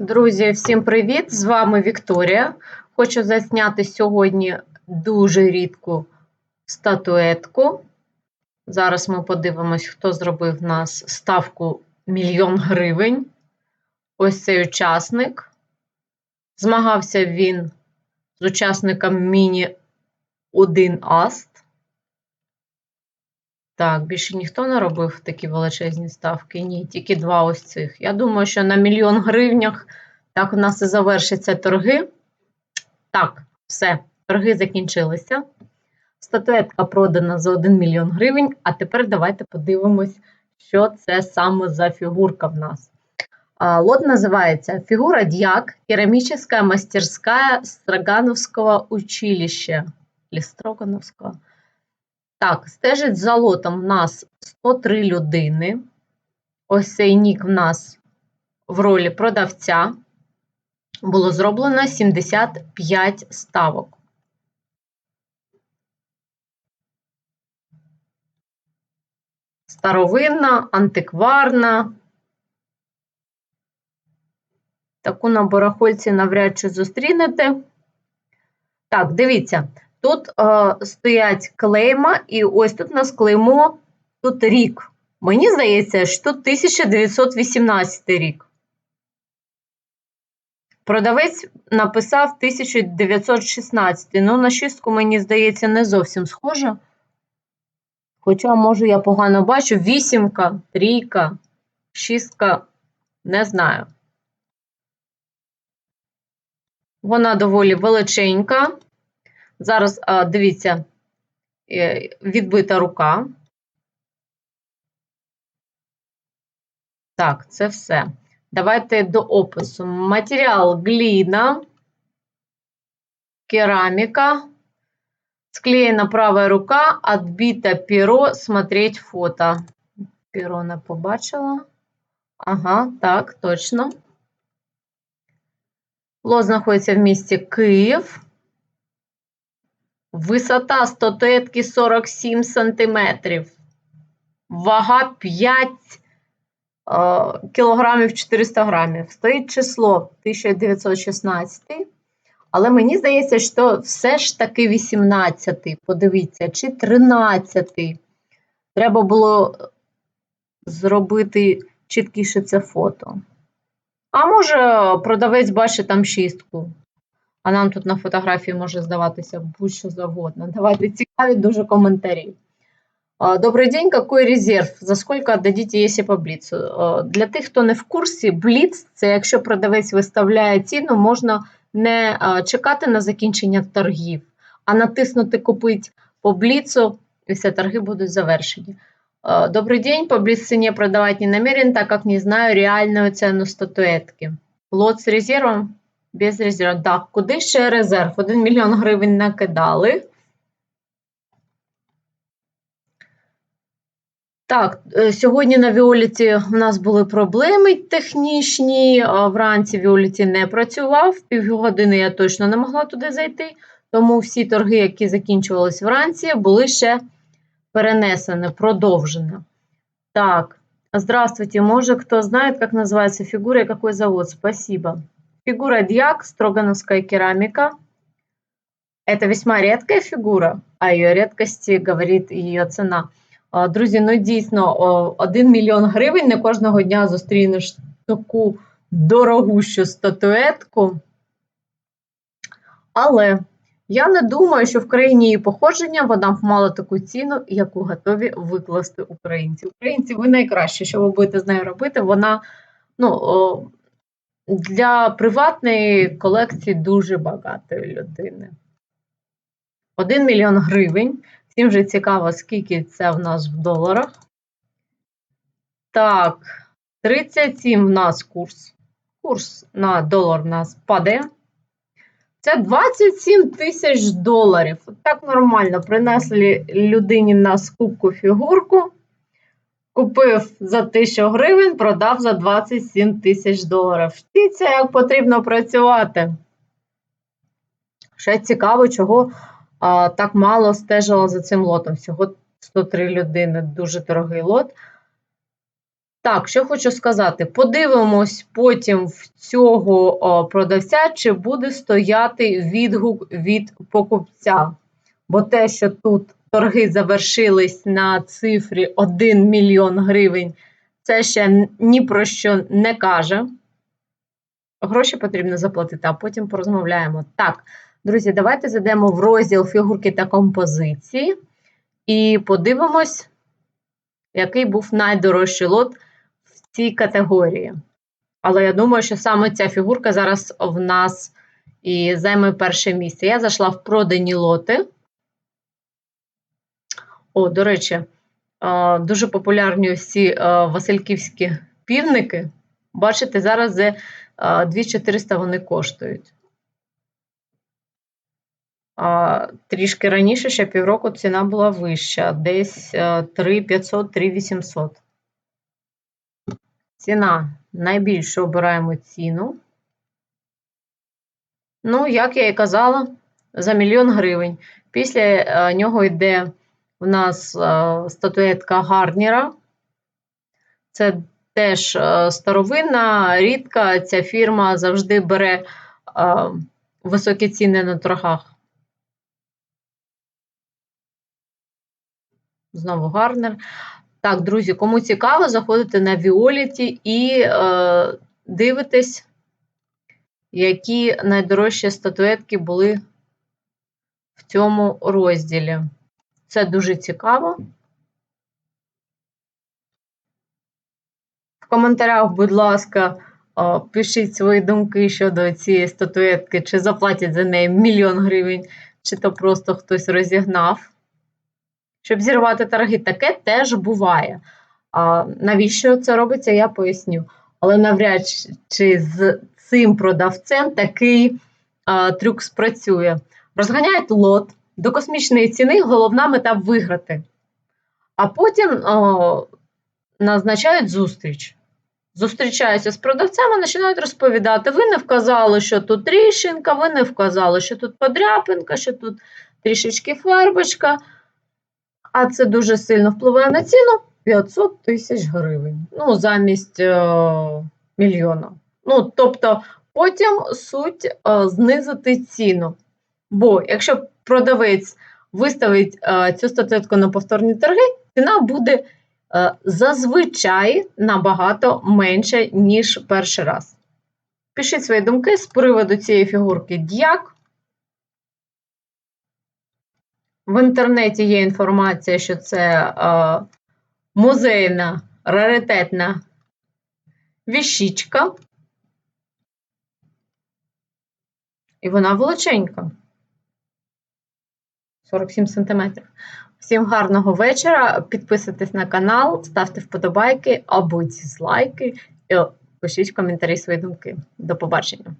Друзі, всім привіт! З вами Вікторія. Хочу засняти сьогодні дуже рідку статуетку. Зараз ми подивимось, хто зробив нас ставку мільйон гривень. Ось цей учасник. Змагався він з учасником Міні 1 Аст. Так, більше ніхто не робив такі величезні ставки. Ні, тільки два ось цих. Я думаю, що на мільйон гривнях так у нас і завершаться торги. Так, все, торги закінчилися. Статуетка продана за 1 мільйон гривень. А тепер давайте подивимось, що це саме за фігурка в нас. Лот називається Фігура Дьяк, керамическая мастерская Строгановского училища. Или Строгановского. Так, стежить за лотом в нас 103 людини. Ось цей нік в нас в ролі продавця. Було зроблено 75 ставок. Старовинна, антикварна. Таку на барахольці навряд чи зустрінете. Так, дивіться. Тут е, стоять клейма, і ось тут у нас клеймо, тут рік. Мені здається, що тут 1918 рік. Продавець написав 1916. Ну, на шістку, мені здається, не зовсім схоже. Хоча, може, я погано бачу. Вісімка, трійка, шістка, не знаю. Вона доволі величенька. Зараз, а, дивіться, е, відбита рука. Так, це все. Давайте до опису. Матеріал гліна, кераміка, склеєна права рука, відбита перо, смотреть фото. Перо не побачила. Ага, так, точно. Лот знаходиться в місті Київ. Висота статуетки 47 см. Вага 5 е, кілограмів 400 грамів. Стоїть число 1916. Але мені здається, що все ж таки 18 Подивіться, чи 13 Треба було зробити чіткіше це фото. А може, продавець бачить там шістку. А нам тут на фотографії може здаватися будь-що завгодно. Давайте цікаві дуже коментарі. Добрий день, какой резерв? За сколько отдадите, если по бліцу? Для тих, хто не в курсі, бліц це якщо продавець виставляє ціну, можна не чекати на закінчення торгів, а натиснути Купить по бліцу, і все, торги будуть завершені. Добрый день, по блиц цене продавать не намерен, так как не знаю реальную цену статуетки. Лот з резервом? Без резерву. Так, куди ще резерв? 1 мільйон гривень накидали. Так, е, сьогодні на Віоліті в нас були проблеми технічні. Вранці Віоліті не працював. Півгодини я точно не могла туди зайти. Тому всі торги, які закінчувалися вранці, були ще перенесені, продовжені. Так, здравствуйте. Може, хто знає, як називається фігура і який завод? Спасибо. Фигура дьяк, строгановская керамика. Это весьма редкая фигура, о ее редкості говорить її ціна. Друзі, ну дійсно, 1 мільйон гривень не кожного дня зустрінеш таку дорогущу статуетку. Але я не думаю, що в країні її походження вона б мала таку ціну, яку готові викласти українці. Українці, ви найкраще, що ви будете з нею робити, вона ну, для приватної колекції дуже багатої людини. 1 мільйон гривень. Всім вже цікаво, скільки це в нас в доларах. Так, 37 в нас курс. Курс на долар в нас падає. Це 27 тисяч доларів. Так нормально. Принесли людині на скупку фігурку. Купив за 1000 гривень, продав за 27 тисяч доларів. Вчіться, як потрібно працювати. Ще цікаво, чого а, так мало стежило за цим лотом. Всього 103 людини, дуже дорогий лот. Так, що хочу сказати, подивимось потім в цього о, продавця, чи буде стояти відгук від покупця. Бо те, що тут торги завершились на цифрі 1 мільйон гривень, це ще ні про що не каже. Гроші потрібно заплатити, а потім порозмовляємо. Так, друзі, давайте зайдемо в розділ фігурки та композиції і подивимось, який був найдорожчий лот в цій категорії. Але я думаю, що саме ця фігурка зараз в нас і займе перше місце. Я зайшла в продані лоти. О, до речі, дуже популярні ось васильківські півники. Бачите, зараз за 2400 вони коштують. Трішки раніше, ще півроку, ціна була вища, десь 3500, 3800. Ціна найбільше обираємо ціну. Ну, як я і казала, за мільйон гривень. Після нього йде у нас статуетка Гарніра. Це теж старовинна, рідка. Ця фірма завжди бере високі ціни на торгах. Знову гарнер. Так, друзі, кому цікаво, заходите на Violet і е, дивитесь, які найдорожчі статуетки були в цьому розділі. Це дуже цікаво. В коментарях, будь ласка, пишіть свої думки щодо цієї статуетки, чи заплатять за неї мільйон гривень, чи то просто хтось розігнав щоб зірвати торги. Таке теж буває. А, Навіщо це робиться, я поясню. Але навряд чи з цим продавцем такий а, трюк спрацює. Розганяють лот до космічної ціни, головна мета виграти. А потім а, назначають зустріч. Зустрічаються з продавцями, починають розповідати: ви не вказали, що тут тріщинка, ви не вказали, що тут подряпинка, що тут трішечки фарбочка а це дуже сильно впливає на ціну 500 тисяч гривень. Ну, замість е, мільйона. Ну, тобто, потім суть е, знизити ціну. Бо якщо продавець виставить е, цю статуетку на повторні торги, ціна буде е, зазвичай набагато менша, ніж перший раз. Пишіть свої думки з приводу цієї фігурки дьяк. В інтернеті є інформація, що це е, музейна раритетна віщичка. І вона величенька. 47 см. Всім гарного вечора. Підписуйтесь на канал, ставте вподобайки або дізлайки і пишіть в коментарі свої думки. До побачення!